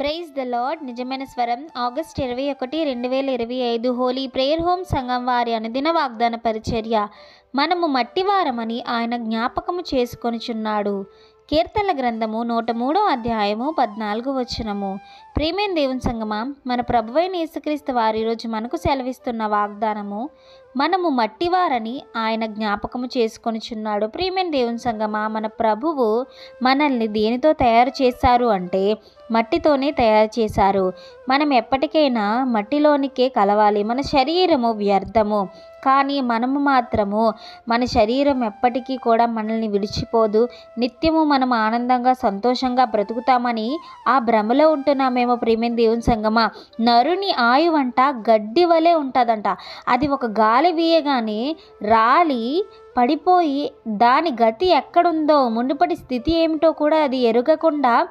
Praise the lord నిజమైన స్వరం. August ఇరవై ఒకటి రెండు వేల ఇరవై ఐదు. హోలీ ప్రేయర్ హోమ్ సంఘం వారి అనుదిన వాగ్దాన పరిచర్య. మనము మట్టివారమని ఆయన జ్ఞాపకము చేసుకొనుచున్నాడు. కీర్తనల గ్రంథము నూట మూడో అధ్యాయము పద్నాలుగు వచనము. ప్రేమేన్ దేవుని సంగమా మన ప్రభువైన యేసుక్రీస్తు వారి ఈరోజు మనకు సెలవిస్తున్న వాగ్దానము మనము మట్టివారని ఆయన జ్ఞాపకము చేసుకొనిచున్నాడు. ప్రేమేన్ దేవుని సంగమా మన ప్రభువు మనల్ని దేనితో తయారు చేశారు అంటే మట్టితోనే తయారు చేశారు. మనం ఎప్పటికైనా మట్టిలోనికే కలవాలి. మన శరీరము వ్యర్థము. కానీ మనము మాత్రము మన శరీరం ఎప్పటికీ కూడా మనల్ని విడిచిపోదు. నిత్యము మనం ఆనందంగా సంతోషంగా బ్రతుకుతామని ఆ భ్రమలో ఉంటున్నామేమో ప్రేమేం దేవుని సంగమా? నరుని ఆయువంట గడ్డి వలె ఉంటుందంట. అది ఒక గాలి వీయగానే రాలి పడిపోయి దాని గతి ఎక్కడుందో మునుపటి స్థితి ఏమిటో కూడా అది ఎరగకుండా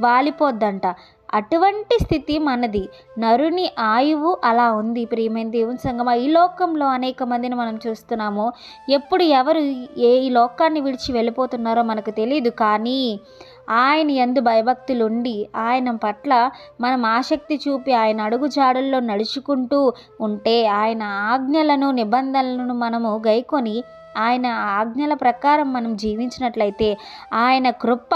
వాలిపోద్దంట. అటువంటి స్థితి మనది. నరుని ఆయువు అలా ఉంది. ప్రియమైన దేవుని సంగమ ఈ లోకంలో అనేక మందిని మనం చూస్తున్నాము. ఎప్పుడు ఎవరు ఏ ఈ లోకాన్ని విడిచి వెళ్ళిపోతున్నారో మనకు తెలియదు కానీ ఆయన ఎందు భయభక్తులు ఉండి ఆయన పట్ల మనం ఆసక్తి చూపి ఆయన అడుగు జాడల్లో నడుచుకుంటూ ఉంటే ఆయన ఆజ్ఞలను నిబంధనలను మనము గైకొని ఆయన ఆజ్ఞల ప్రకారం మనం జీవించినట్లయితే ఆయన కృప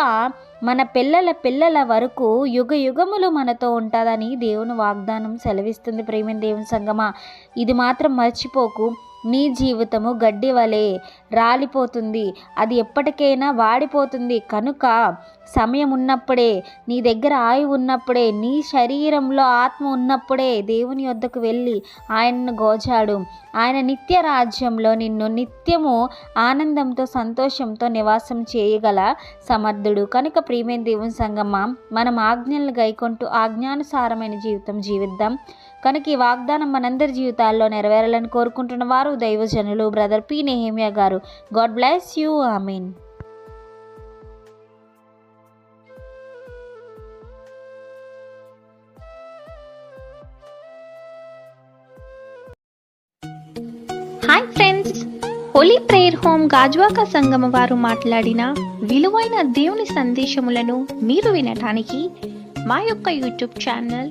మన పిల్లల పిల్లల వరకు యుగ యుగములు మనతో ఉంటుందని దేవుని వాగ్దానం సెలవిస్తుంది ప్రేమ దేవుని సంగమా. ఇది మాత్రం మర్చిపోకు. నీ జీవితము గడ్డి వలె రాలిపోతుంది. అది ఎప్పటికైనా వాడిపోతుంది. కనుక సమయం ఉన్నప్పుడే నీ దగ్గర ఆయువు ఉన్నప్పుడే నీ శరీరంలో ఆత్మ ఉన్నప్పుడే దేవుని వద్దకు వెళ్ళి ఆయనను గోచాడు ఆయన నిత్య రాజ్యంలో నిన్ను నిత్యము ఆనందంతో సంతోషంతో నివాసం చేయగల సమర్థుడు. కనుక ప్రియమైన దేవుని సంగమ్మ మనం ఆజ్ఞలను గైకొంటూ ఆజ్ఞానుసారమైన జీవితం జీవిద్దాం. కనుక ఈ వాగ్దానం మనందరి జీవితాల్లో నెరవేరాలని కోరుకుంటున్న వారు దైవజనులు బ్రదర్ పి నెహేమియా గారు. God bless you. Amen. Hi friends holy prayer home Gajuwaka సంగమ వారు మాట్లాడిన విలువైన దేవుని సందేశములను మీరు వినటానికి మా యొక్క యూట్యూబ్ ఛానల్